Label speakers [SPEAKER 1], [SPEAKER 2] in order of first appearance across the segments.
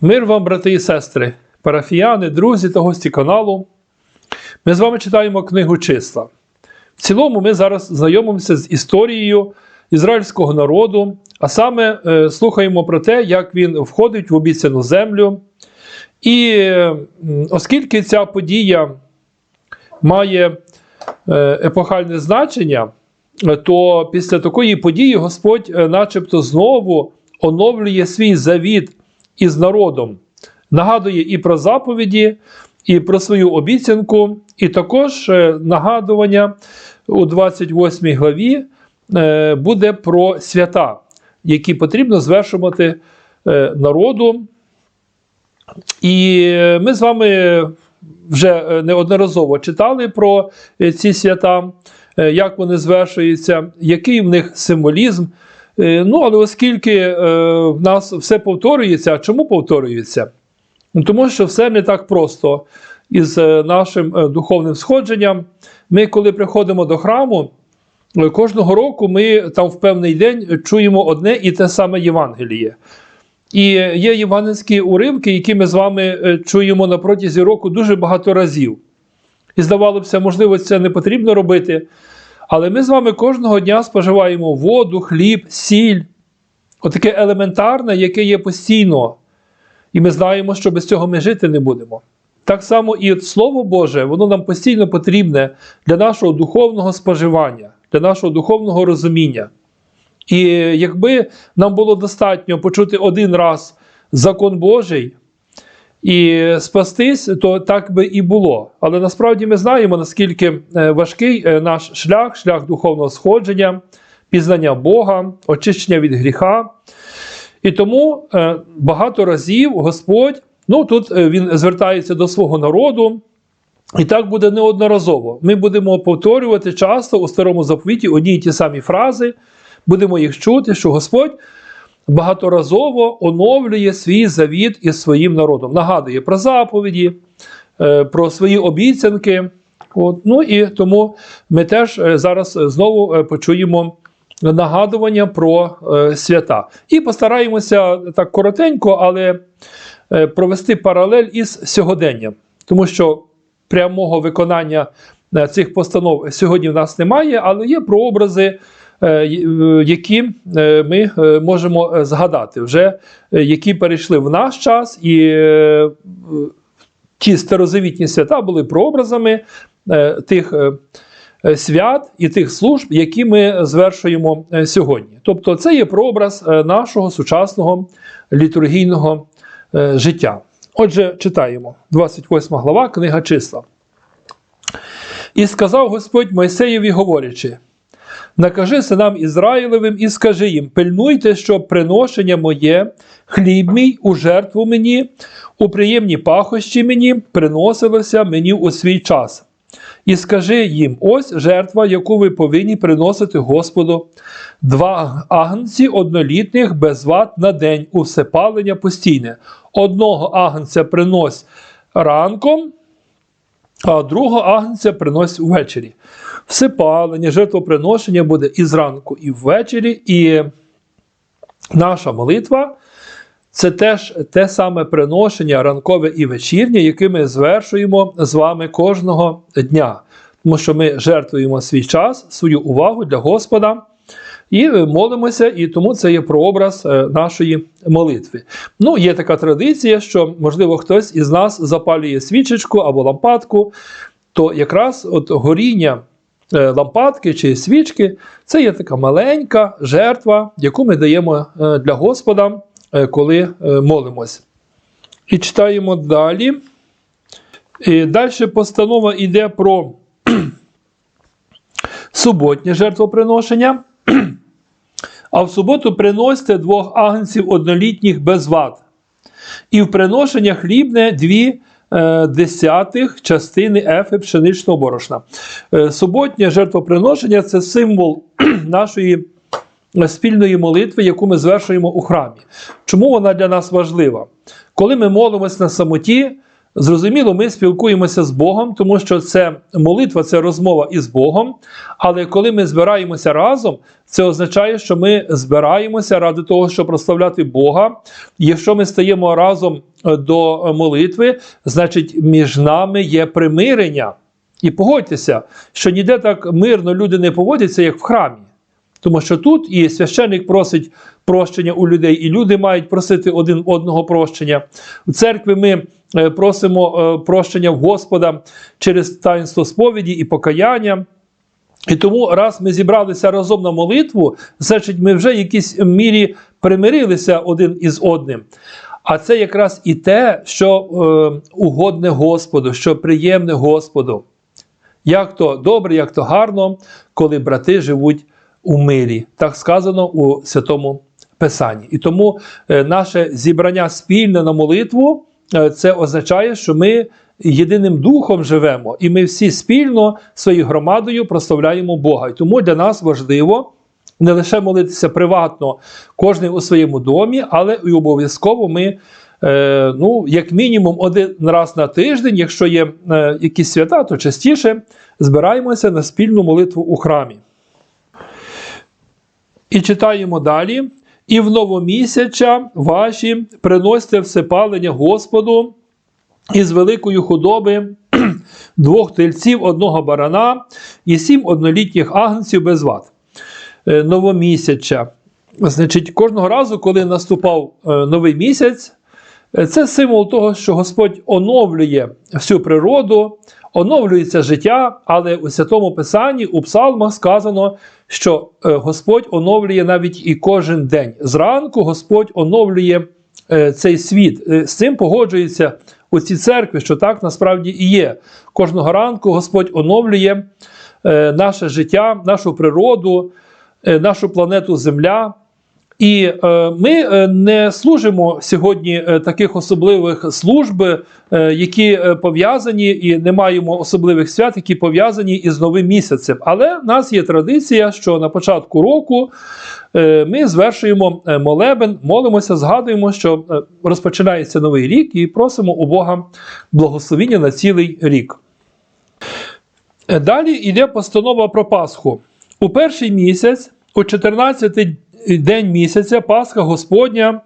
[SPEAKER 1] Мир вам, брати і сестри, парафіяни, друзі та гості каналу. Ми з вами читаємо книгу числа. В цілому, ми зараз знайомимося з історією ізраїльського народу, а саме е, слухаємо про те, як він входить в обіцяну землю. І оскільки ця подія має е, епохальне значення, то після такої події Господь, е, начебто, знову оновлює свій завіт із народом, нагадує і про заповіді, і про свою обіцянку, і також е, нагадування у 28 главі е, буде про свята, які потрібно звершувати е, народу. І ми з вами вже неодноразово читали про ці свята, як вони звершуються, який в них символізм. Е, Ну, але оскільки е, в нас все повторюється, чому повторюється? Ну, Тому що все не так просто із е, нашим духовним сходженням. Ми, коли приходимо до храму, кожного року ми там в певний день чуємо одне і те саме Євангеліє. І є євангельські уривки, які ми з вами чуємо на протязі року дуже багато разів. І здавалося, можливо, це не потрібно робити. Але ми з вами кожного дня споживаємо воду, хліб, сіль. Отаке елементарне, яке є постійно. І ми знаємо, що без цього ми жити не будемо. Так само і от Слово Боже, воно нам постійно потрібне для нашого духовного споживання, для нашого духовного розуміння. І якби нам було достатньо почути один раз закон Божий і спастись, то так би і було. Але насправді ми знаємо, наскільки е, важкий е, наш шлях, шлях духовного сходження, пізнання Бога, очищення від гріха. І тому е, багато разів Господь, ну тут він звертається до свого народу. І так буде неодноразово. Ми будемо повторювати часто у старому заповіті одні й ті самі фрази, будемо їх чути, що Господь багаторазово оновлює свій завіт із своїм народом. Нагадує про заповіді, е, про свої обіцянки. От. Ну і тому ми теж е, зараз е, знову почуємо нагадування про свята. І постараємося так коротенько, але провести паралель із сьогоденням, тому що прямого виконання цих постанов сьогодні в нас немає, але є прообрази, які е, ми е, можемо е, згадати, вже е, які перейшли в наш час, і е, ті старозавітні свята були прообразами е, тих. е, е, Свят і тих служб, які ми звершуємо е, сьогодні. Тобто, це є прообраз е, нашого сучасного літургійного е, життя. Отже, читаємо 28 глава, книга числа. І сказав Господь Мойсеєві, говорячи: Накажи синам Ізраїлевим і скажи їм: пильнуйте, щоб приношення моє, хліб мій у жертву мені, у приємні пахощі мені приносилося мені у свій час. І скажи їм: ось жертва, яку ви повинні приносити Господу, два агнці однолітніх без ват на день у всепалення постійне. Одного агнця принось ранком, а другого агнця принось ввечері. Всепалення, жертвоприношення буде і зранку, і ввечері, і наша молитва це теж те саме приношення ранкове і вечірнє, яке ми звершуємо з вами кожного дня. Тому що ми жертвуємо свій час, свою увагу для Господа і молимося, і тому це є прообраз е, нашої молитви. Ну, є така традиція, що, можливо, хтось із нас запалює свічечку або лампадку, то якраз от горіння лампадки чи свічки це є така маленька жертва, яку ми даємо е, для Господа, е, коли е, молимось. І читаємо далі. І далі постанова йде про суботнє жертвоприношення. А в суботу приносьте двох агнців однолітніх без вад. І в приношення хлібне дві е, десятих частини ефи пшеничного борошна. Е, суботнє жертвоприношення це символ нашої е, спільної молитви, яку ми звершуємо у храмі. Чому вона для нас важлива? Коли ми молимось на самоті, Зрозуміло, ми спілкуємося з Богом, тому що це молитва, це розмова із Богом. Але коли ми збираємося разом, це означає, що ми збираємося ради того, щоб прославляти Бога. Якщо ми стаємо разом е, до молитви, значить між нами є примирення. І погодьтеся, що ніде так мирно люди не поводяться, як в храмі. Тому що тут і священник просить прощення у людей, і люди мають просити один одного прощення. У церкві ми е, просимо е, прощення в Господа через таїнство сповіді і покаяння. І тому, раз ми зібралися разом на молитву, значить, ми вже в якійсь мірі примирилися один із одним. А це якраз і те, що е, угодне Господу, що приємне Господу. Як то добре, як то гарно, коли брати живуть у мирі. Так сказано у Святому Писанні. І тому е, наше зібрання спільне на молитву е, це означає, що ми єдиним духом живемо, і ми всі спільно своєю громадою прославляємо Бога. І тому для нас важливо. Не лише молитися приватно, кожен у своєму домі, але і обов'язково ми, е, ну, як мінімум, один раз на тиждень, якщо є е, якісь свята, то частіше збираємося на спільну молитву у храмі. І читаємо далі. І в новомісяча ваші приносьте всепалення Господу із великої худоби двох тельців, одного барана і сім однолітніх агнців без вад. Е, Новомісяча. Значить, кожного разу, коли наступав е, новий місяць, е, це символ того, що Господь оновлює всю природу, оновлюється життя, але у Святому Писанні, у псалмах сказано, що е, Господь оновлює навіть і кожен день. Зранку Господь оновлює е, цей світ. Е, З цим погоджується у цій церкві, що так насправді і є. Кожного ранку Господь оновлює наше життя, нашу природу, нашу планету Земля. І е, ми е, не служимо сьогодні е, таких особливих служб, які пов'язані, і не маємо особливих свят, які пов'язані із новим місяцем. Але в нас є традиція, що на початку року ми звершуємо молебен, молимося, згадуємо, що розпочинається новий рік, і просимо у Бога благословіння на цілий рік. Далі йде постанова про Пасху. У перший місяць, у 14-й день місяця, Пасха Господня,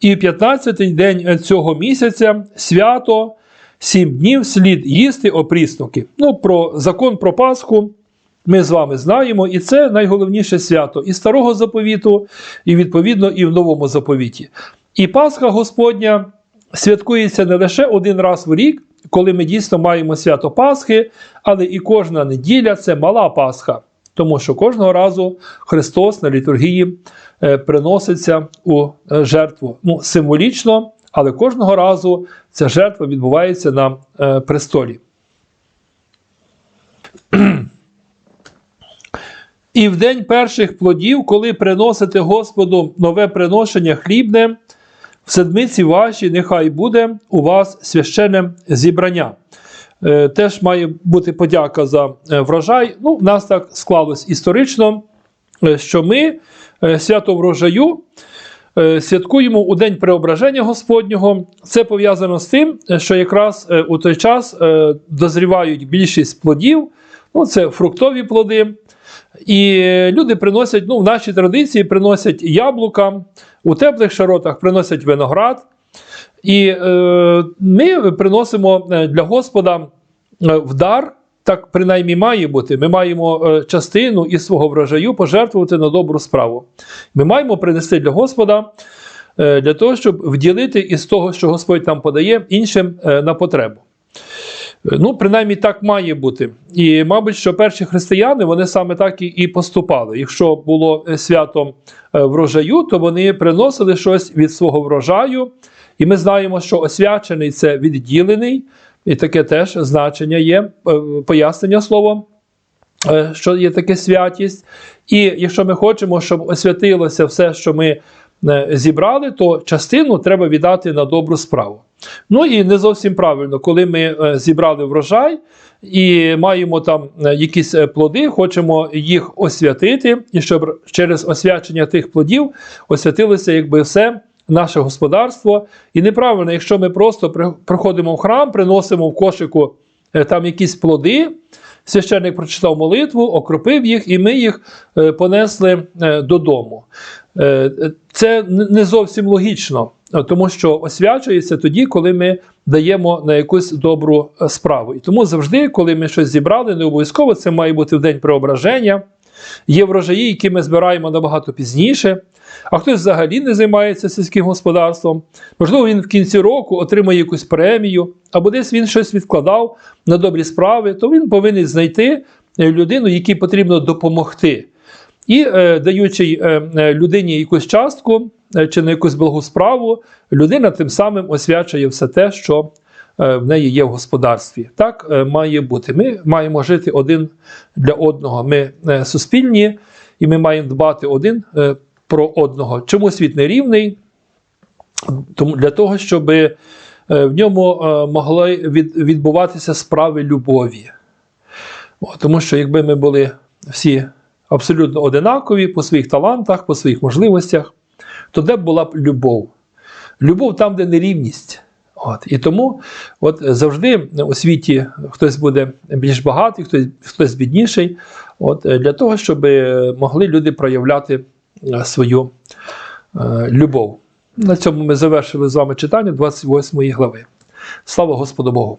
[SPEAKER 1] і в 15-й день цього місяця свято, сім днів слід їсти опріснуки. Ну, про закон про Пасху ми з вами знаємо, і це найголовніше свято і старого заповіту, і відповідно і в новому заповіті. І Пасха Господня святкується не лише один раз в рік, коли ми дійсно маємо свято Пасхи, але і кожна неділя це мала Пасха. Тому що кожного разу Христос на літургії е, приноситься у е, жертву. Ну, символічно, але кожного разу ця жертва відбувається на е, престолі. І в день перших плодів, коли приносите Господу нове приношення хлібне, в седмиці ваші нехай буде у вас священне зібрання. Е, Теж має бути подяка за е, врожай. Ну, в нас так склалось історично, е, що ми свято врожаю святкуємо у День Преображення Господнього. Це пов'язано з тим, що якраз у той час дозрівають більшість плодів, ну, це фруктові плоди. І люди приносять, ну, в нашій традиції приносять яблука, у теплих широтах приносять виноград. І е, ми приносимо е, для Господа е, в дар, так принаймні має бути. Ми маємо е, частину із свого врожаю пожертвувати на добру справу. Ми маємо принести для Господа для того, щоб вділити із того, що Господь нам подає, іншим на потребу. Е, Ну, принаймні так має бути. І, мабуть, що перші християни вони саме так і, поступали. Якщо було е, свято е, врожаю, то вони приносили щось від свого врожаю. І ми знаємо, що освячений це відділений, і таке теж значення є, пояснення словом, що є таке святість. І якщо ми хочемо, щоб освятилося все, що ми зібрали, то частину треба віддати на добру справу. Ну і не зовсім правильно, коли ми е, зібрали врожай і маємо там е, якісь е, плоди, хочемо їх освятити, і щоб через освячення тих плодів освятилося якби все наше господарство. І неправильно, якщо ми просто при- приходимо в храм, приносимо в кошику е, там якісь плоди. Священник прочитав молитву, окропив їх, і ми їх е, понесли е, додому. Е, Це не зовсім логічно, тому що освячується тоді, коли ми даємо на якусь добру справу. І тому завжди, коли ми щось зібрали, не обов'язково це має бути в день преображення. Є врожаї, які ми збираємо набагато пізніше, а хтось взагалі не займається сільським господарством. Можливо, він в кінці року отримає якусь премію, або десь він щось відкладав на добрі справи, то він повинен знайти е, людину, якій потрібно допомогти. І е, даючи е, людині якусь частку чи на якусь благу справу, людина тим самим освячує все те, що в неї є в господарстві. Так е, має бути. Ми маємо жити один для одного. Ми е, суспільні, і ми маємо дбати один е, про одного. Чому світ не рівний? Тому для того, щоб е, в ньому е, могли відбуватися справи любові. Тому що якби ми були всі абсолютно одинакові по своїх талантах, по своїх можливостях, то де б була б любов? Любов там, де нерівність. От. І тому от, завжди у світі хтось буде більш багатий, хтось, хтось бідніший, от, для того, щоб могли люди проявляти е, свою е, любов. На цьому ми завершили з вами читання 28 глави. Слава Господу Богу!